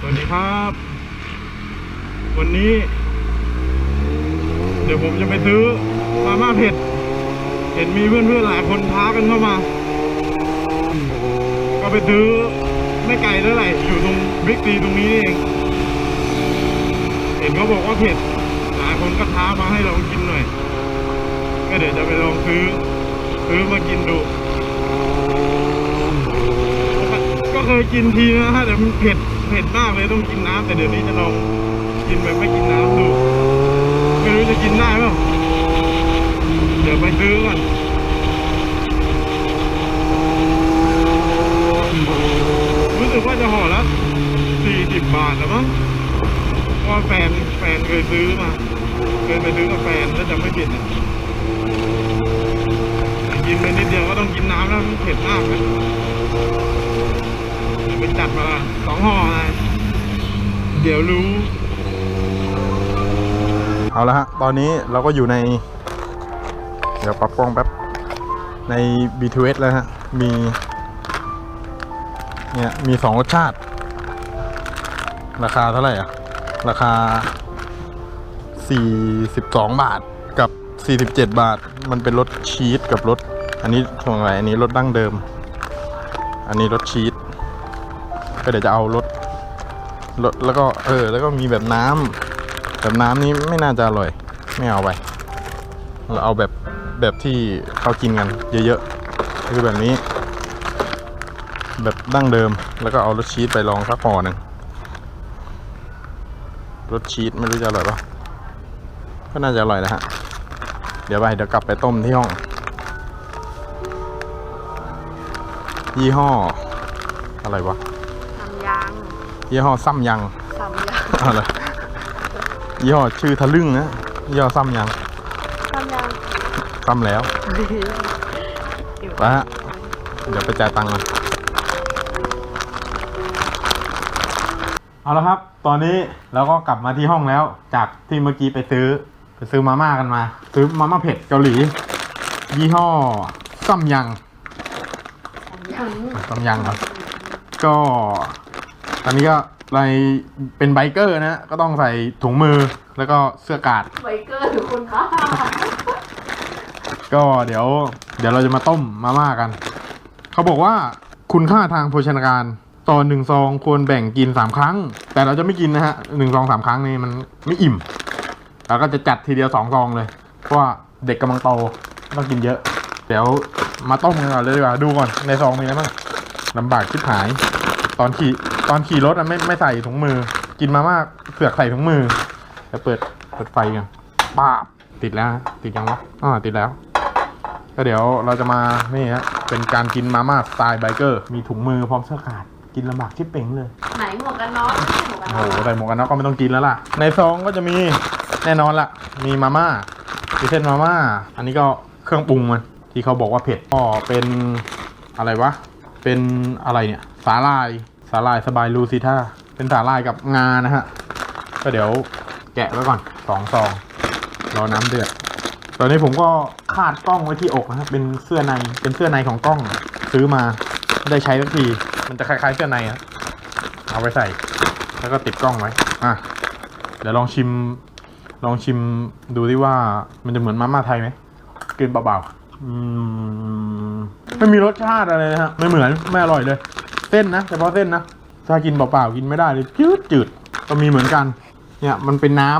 สวัสดีครับ วันนี้ เดี๋ยวผมจะไปซื้อมาม่าเผ็ด เห็นมีเพื่อนๆหลายคนท้ากันเข้ามา ก็ไปซื้อไม่ไกลเท่าไหร่อยู่ตรงบิ๊กซีตรงนี้เอง เห็นเขาบอกว่าเผ็ด หลายคนก็ท้ามาให้ลองกินหน่อย ก็เดี๋ยวจะไปลองซื้อ ซื้อมากินดูก็เคยกินทีนะฮะแต่มันเผ็ด เผ็ดมากเลยต้องกินน้ำแต่เดี๋ยวนี้จะลองกินแบบไม่กินน้ำดู ไม่รู้จะกินได้เปล่าเดี๋ยวไปซื้อก่อนรู้สึกว่าจะห่อละสี่สิบบาทแล้วมั้งเพราะแฟนแฟนเคยซื้อมาเคยไปซื้อกับแฟนถ้าจำไม่ผิดนะกินไปนิดเดียวก็ต้องกินน้ำแล้วมันเผ็ดมากนะ ไปจัดมาสองห่อไงเดี๋ยวรู้ เอาละฮะ ตอนนี้เราก็อยู่ใน เดี๋ยวปรับกล้องแป๊บ ใน B2S แล้วฮะ มี เนี่ย มีสองรสชาติ ราคาเท่าไหร่อะ ราคา 42 บาทกับ 47 บาท มันเป็นรสชีสกับรสอันนี้ของอะไร อันนี้รสดั้งเดิม อันนี้รสชีส ก็เดี๋ยวจะเอารสรสแล้วก็เออ แล้วก็มีแบบน้ำแบบน้ำนี้ไม่น่าจะอร่อย ไม่เอาไปเราเอาแบบแบบที่เขากินกัน เยอะๆคือแบบนี้ แบบดั้งเดิมแล้วก็เอารสชีสไปลองสักห่อหนึ่งรสชีสไม่รู้จะอร่อยปะก็น่าจะอร่อยนะฮะ เดี๋ยวไปเดี๋ยวกลับไปต้มที่ห้อง ยี่ห้อ อะไรวะ ยี่ห้อซ้ำยังทำยางอะไรยี่ห้อชื่อทะลึ่งนะยี่ห้อซ้ำยังทำยางซ้ำแล้วไปฮะเดี๋ยวไปจ่ายตังค์กันเอาละครับ ตอนนี้เราก็กลับมาที่ห้องแล้ว จากที่เมื่อกี้ไปซื้อไปซื้อมาม่ากันมา ซื้อมาม่าเผ็ดเกาหลี ยี่ห้อซ้ำยังยางซ้ำยังครับ ก็ ตอนนี้ก็ในเป็นไบเกอร์นะก็ต้องใส่ถุงมือแล้วก็เสื้อกาด ไบเกอร์หรือคุณคะก็เดี๋ยว เดี๋ยวเราจะมาต้มมาม่ากัน เขาบอกว่าคุณค่าทางโภชนาการต่อหนึ่งซองควรแบ่งกินสามครั้ง แต่เราจะไม่กินนะฮะหนึ่งซองสามครั้งนี่มันไม่อิ่มเราก็จะจัดทีเดียวสองซองเลย เพราะว่าเด็กกำลังโตต้องกินเยอะ เดี๋ยวมาต้มกันก่อนเลยดีกว่าดูก่อนในซองมีอะไรบ้างลำบากชิบหาย ตอนขี่ ตอนขี่รถอะไม่ไม่ใส่ถุงมือ กินมาม่าเสือกใส่ถุงมือเดี๋ยวเปิดเปิดไฟกันป้าบติดแล้วฮะติดยังวะอ่าติดแล้วก็เดี๋ยวเราจะมานี่ฮะเป็นการกินมาม่าสไตล์ไบเกอร์ มีถุงมือพร้อมเสื้อขาด กินลำบากที่เป่งเลย ไหนหมวกกันน็อกหมวกกันโอ้น็อกโหใส่หมวกกันน็อกก็ไม่ต้องกินแล้วล่ะ ในซองก็จะมีแน่นอนละมีมาม่ามีเส้นมาม่า อันนี้ก็เครื่องปรุงมันที่เขาบอกว่าเผ็ดก็เป็นอะไรวะ เป็นอะไรเนี่ยสาลาย สาลายสบายลูซิท่าเป็นสาลายกับงานะฮะ ก็เดี๋ยวแกะไว้ก่อนสองซองรอน้ำเดือด ตอนนี้ผมก็คาดกล้องไว้ที่อกนะครับเป็นเสื้อในเป็นเสื้อในของกล้องซื้อมาไม่ได้ใช้สักที มันจะคล้ายๆเสื้อในอะเอาไปใส่ แล้วก็ติดกล้องไว้อะเดี๋ยวลองชิม ลองชิมดูดิว่ามันจะเหมือนมาม่าไทยไหมกินเบาๆอืมไม่มีรสชาติอะไรนะฮะ ไม่เหมือน ไม่อร่อยเลย เส้นนะเฉพาะเส้นนะถ้ากินเปล่าๆกินไม่ได้เลยจืดจืดก็มีเหมือนกัน เนี่ยมันเป็นน้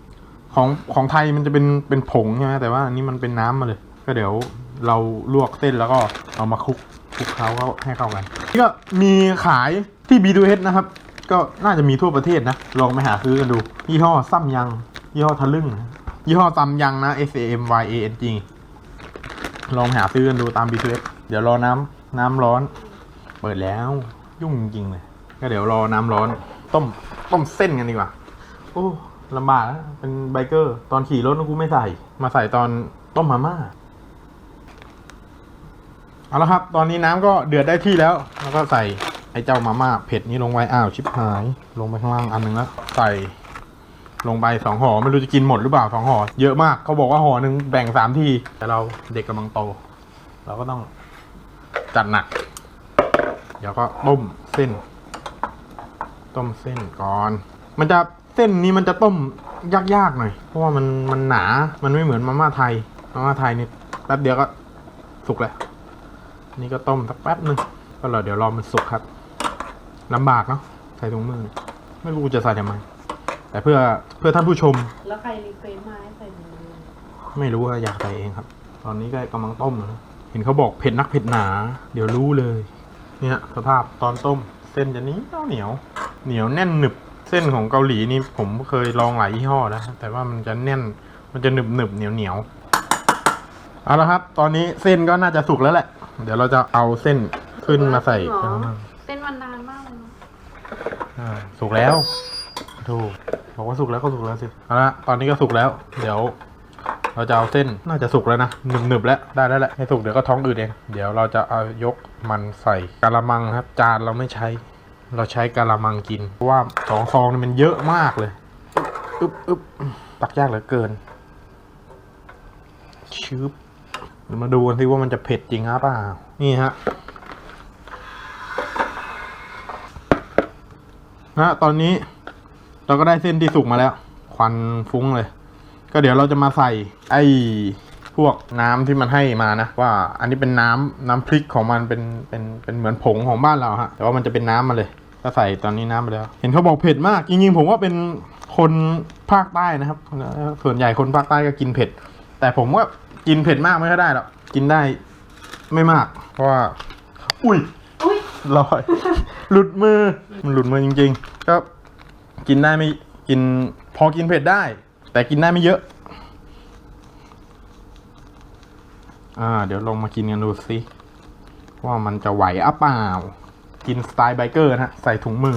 ำของของไทยมันจะเป็นเป็นผงใช่ไหมแต่ว่าอันนี้มันเป็นน้ำมาเลย ก็เดี๋ยวเราลวกเส้นแล้วก็เอามาคลุกคลุกเค้าเข้าให้เข้ากันนี่ก็มีขายที่ B2H นะครับ ก็น่าจะมีทั่วประเทศนะ ลองไปหาซื้อกันดู ยี่ห้อซัมยัง ยี่ห้อทะลึ่ง ยี่ห้อซัมยังนะ S A M Y A N G ลองหาซื้อกันดูตาม B2H เดี๋ยวรอน้ำน้ำร้อน เปิดแล้ว ยุ่งจริงเลย ก็เดี๋ยวรอน้ำร้อน ต้มต้มเส้นกันดีกว่า โอ้ลำบากนะเป็นไบเกอร์ ตอนขี่รถกูไม่ใส่ มาใส่ตอนต้มมาม่าเอาละครับ ตอนนี้น้ำก็เดือดได้ที่แล้ว แล้วก็ใส่ไอ้เจ้ามาม่าเผ็ดนี้ลงไว้อ้าวชิบหาย ลงไปข้างล่างอันหนึ่งแล้ว ใส่ลงไปสองห่อไม่รู้จะกินหมดหรือเปล่าสองห่อเยอะมากเขาบอกว่าห่อหนึ่งแบ่งสามทีแต่เราเด็กกำลังโต เราก็ต้องจัดหนัก ดี๋ยวก็ต้มเส้น ต้มเส้นก่อน มันจะเส้นนี้มันจะต้มยากๆหน่อย เพราะว่ามันมันหนา มันไม่เหมือนมาม่าไทย มาม่าไทยนี่แป๊บเดียวก็สุกแล้ว นี่ก็ต้มสักแป๊บหนึ่งก็รอเดี๋ยวรอมันสุกครับลำบากเนาะใส่ถุงมือ ไม่รู้จะใส่ทำไม แต่เพื่อเพื่อท่านผู้ชม แล้วใครรีเควสมาให้ใส่มือไม่รู้ว่าอยากใส่เองครับ ตอนนี้ก็กำลังต้มอยู่นะเห็นเขาบอกเผ็ดนักเผ็ดหนา เดี๋ยวรู้เลย เนี่ยสภาพตอนต้มเส้นจะเหนี้เหนียว เหนียวแน่นหนึบเส้นของเกาหลีนี่ผมเคยลองหลายยี่ห้อแล้วแต่ว่ามันจะแน่นมันจะหนึบหนึบเหนียวเหนียวเอาละครับ ตอนนี้เส้นก็น่าจะสุกแล้วแหละ เดี๋ยวเราจะเอาเส้นขึ้นมาใส่จริงกเหรระอมังเส้นมันนานมากเลยเนอะอ่าสุกแล้วถูกบอกว่าสุกแล้วก็สุกแล้วสิเอาละตอนนี้ก็สุกแล้ว เดี๋ยว เราจะเอาเส้นน่าจะสุกแล้วนะหนึบหนึบๆแล้วได้แล้วแหละให้สุกเดี๋ยวก็ท้องอืดเองเดี๋ยวเราจะเอายกมันใส่กะละมังครับ จานเราไม่ใช้ เราใช้กะละมังกินเพราะว่าสองซองนี่มันเยอะมากเลยอึบอึบตักยากเหลือเกินชืบมาดูกันสิว่ามันจะเผ็ดจริงหรือเปล่านี่ฮะนะตอนนี้เราก็ได้เส้นที่สุกมาแล้ว ควันฟุ้งเลย ก็เดี๋ยวเราจะมาใส่ไอ้พวกน้ำที่มันให้มานะว่าอันนี้เป็นน้ำน้ำพริกของมันเป็นเป็นเป็นเหมือนผงของบ้านเราฮะแต่ว่ามันจะเป็นน้ำมาเลยก็ใส่ตอนนี้น้ำไปแล้ว เห็นเขาบอกเผ็ดมากจริงๆผมว่าเป็นคนภาคใต้นะครับ ส่วนใหญ่คนภาคใต้ก็กินเผ็ด แต่ผมว่ากินเผ็ดมากไม่ค่อยได้หรอกกินได้ไม่มาก เพราะว่า อุ้ยอุ้ยลอย หลุดมือมันหลุดมือจริง ๆ ก็กินได้ไม่กินพอกินเผ็ดได้ แต่กินได้ไม่เยอะ อ่า เดี๋ยวลองมากินกันดูสิว่ามันจะไหวอะเปล่า กินสไตล์ไบเกอร์นะฮะใส่ถุงมือ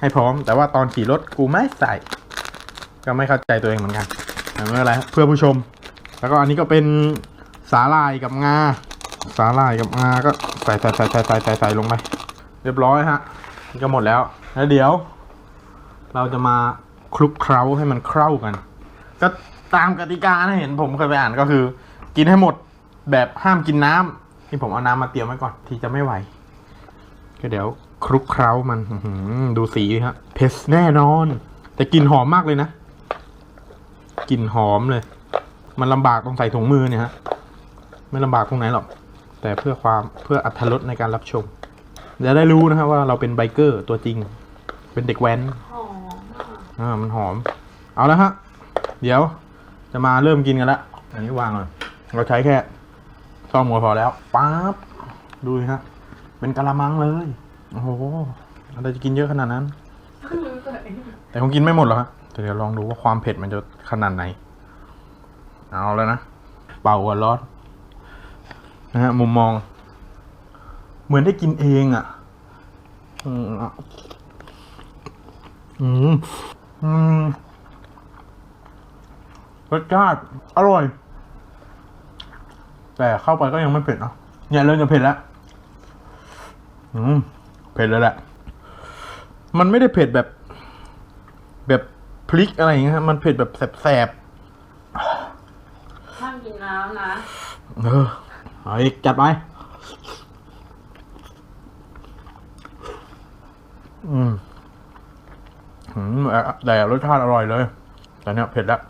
ให้พร้อม แต่ว่าตอนขี่รถกูไม่ใส่ ก็ไม่เข้าใจตัวเองเหมือนกันแต่ไม่เป็นไรเพื่อผู้ชม แล้วก็อันนี้ก็เป็นสาลายกับงาสาลายกับงาก็ใส่ใส่ใส่ใส่ใส่ใส่ใส่ลงไปเรียบร้อยฮะก็หมดแล้วแล้วเดี๋ยว เราจะมาคลุกเคล้าให้มันเข้ากัน ก็ตามกติกานะเห็นผมเคยไปอ่านก็คือ กินให้หมดแบบห้ามกินน้ำที่ผมเอาน้ำมาเตรียมไว้ก่อนที่จะไม่ไหว ก็เดี๋ยวคลุกเคล้ามันอื้อหือดูสีฮะเผ็ดแน่นอน แต่กลิ่นหอมมากเลยนะกลิ่นหอมเลย มันลำบากตรงใส่ถุงมือเนี่ยฮะ ไม่ลำบากตรงไหนหรอก แต่เพื่อความเพื่ออัธรสในการรับชมจะได้รู้นะครับว่าเราเป็นไบเกอร์ตัวจริง เป็นเด็กแว้น หอมมากอ่ามันหอม เอาแล้วฮะ เดี๋ยวจะมาเริ่มกินกันละ อันนี้วางเลยเราใช้แค่ซ่อมหัวพอแล้วปั๊บดูฮะเป็นกะละมังเลย โอ้โหเราจะกินเยอะขนาดนั้น แต่คงกินไม่หมดหรอกฮะแต่เดี๋ยวลองดูว่าความเผ็ดมันจะขนาดไหน เอาแล้วนะ เป่ากันร้อนนะฮะมุมมอง เหมือนได้กินเองอะ อืมอะอืมอืม รสชาติอร่อย แต่เข้าไปก็ยังไม่เผ็ดเนาะเนี่ยเริ่มจะเผ็ดแล้วอืมเผ็ดแล้วแหละ มันไม่ได้เผ็ดแบบ แบบพริกอะไรอย่างเงี้ยฮะมันเผ็ดแบบแสบห้ามกินน้ำนะๆเออเอาอีกจัดไปอืมอืมแต่แต่รสชาติอร่อยเลย แต่เนี้ยเผ็ดแล้วอืมอืม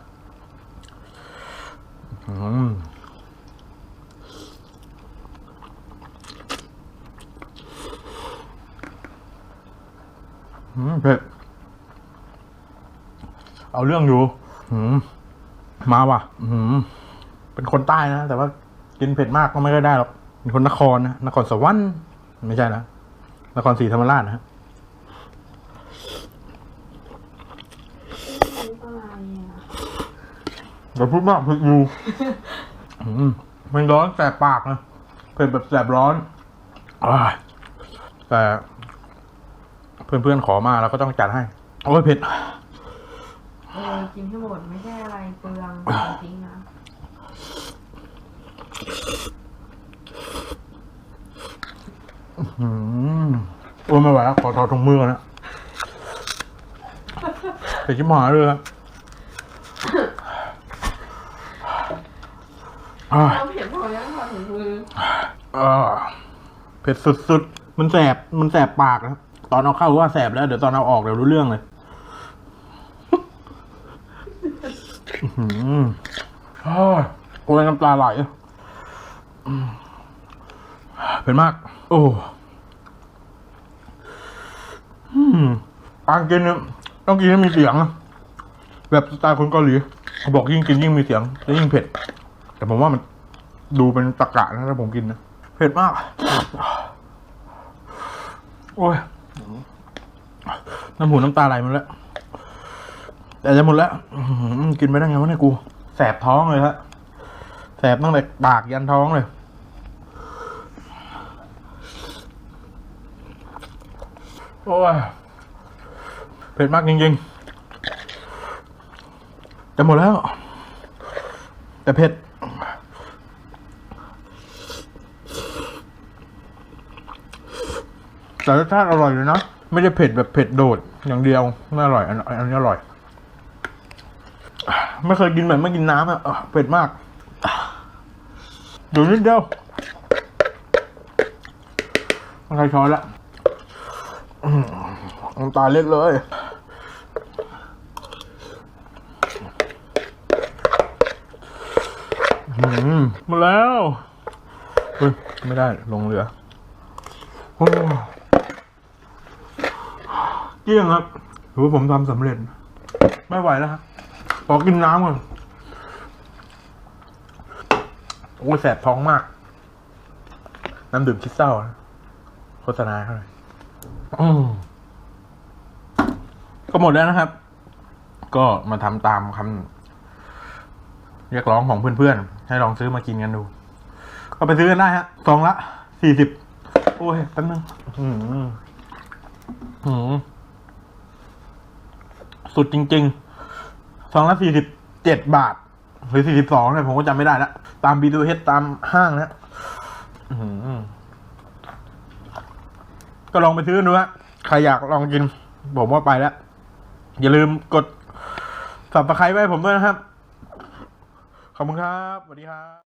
เผ็ดเอาเรื่องอยู่มาว่ะเป็นคนใต้นะ แต่ว่ากินเผ็ดมากก็ไม่ได้หรอกเป็นคนนครนะ นครสวรรค์ไม่ใช่นะ นครศรีธรรมราชนะ อะไรอะเราพูดมากเผ็ดอยู่หืมมันร้อนแสบปากนะเผ็ดแบบแสบร้อนอ้ายแต่เพื่อนๆขอมาเราก็ต้องจัดให้ โอ้ยเผ็ดเออกินให้หมดไม่ใช่อะไรเปลืองจริงๆนะอืมโอ้ยไม่ไหวแล้วขอถอดถุงมือก่อนนะเผ็ดชิบหายเลยครับอ่า เราเห็นพอยังพอถึงมืออ่าเผ็ดสุดๆ มันแสบ มันแสบปากนะครับ ตอนเอาเข้าว่าแสบแล้ว เดี๋ยวตอนเอาออกเดี๋ยวรู้เรื่องเลยอื้อหือโอ้ยโอ้ยน้ำตาไหลอืมเป็นมาก โอ้อืมการกินเนี่ยต้องกินให้มีเสียงนะแบบสไตล์คนเกาหลีเขาบอกยิ่งกินยิ่งมีเสียงและยิ่งเผ็ด แต่ผมว่ามันดูเป็นตะกะนะถ้าผมกินนะเผ็ดมาก โอ้ย น้ำหูน้ำตาไหลหมดแล้ว แต่จะหมดแล้วกินไปได้ไงวะเนี่ยกู แสบท้องเลยฮะ แสบตั้งแต่ปากยันท้องเลย โอ้ย เผ็ดมากจริงๆ จะหมดแล้ว แต่เผ็ด แต่รสชาติอร่อยเลยนะ ไม่ได้เผ็ดแบบเผ็ดโดดอย่างเดียวไม่อร่อยอันอันนี้อร่อย ไม่เคยกินแบบไม่กินน้ำอะเผ็ดมากดูนิดเดียวใช้ช้อนละน้ำตาเล็ดเลยอืมมาแล้ว เฮ้ย ไม่ได้ลงเรือ โอ้ กี้ยงครับถือว่าผมทำสำเร็จ ไม่ไหวแล้วครับขอกินน้ำก่อนโอ้ยแสบท้องมาก น้ำดื่มคิดเศร้านะโฆษณาเขาเลยก็หมดแล้วนะครับ ก็มาทำตามคำเรียกร้องของเพื่อนๆ ให้ลองซื้อมากินกันดู ก็ไปซื้อกันได้ฮะซองละสี่สิบโอ้ยแป๊บนึงอืมอืม สุดจริงๆซองละสี่สิบเจ็ดบาท หรือสี่สิบสองเนี่ยผมก็จำไม่ได้ละตามบีดูเฮดตามห้างนะก็ลองไปซื้อดูฮะใครอยากลองกิน ผมว่าไปแล้ว อย่าลืมกดสับตะไคร้ไว้ผมด้วยนะครับ ขอบคุณครับ สวัสดีครับ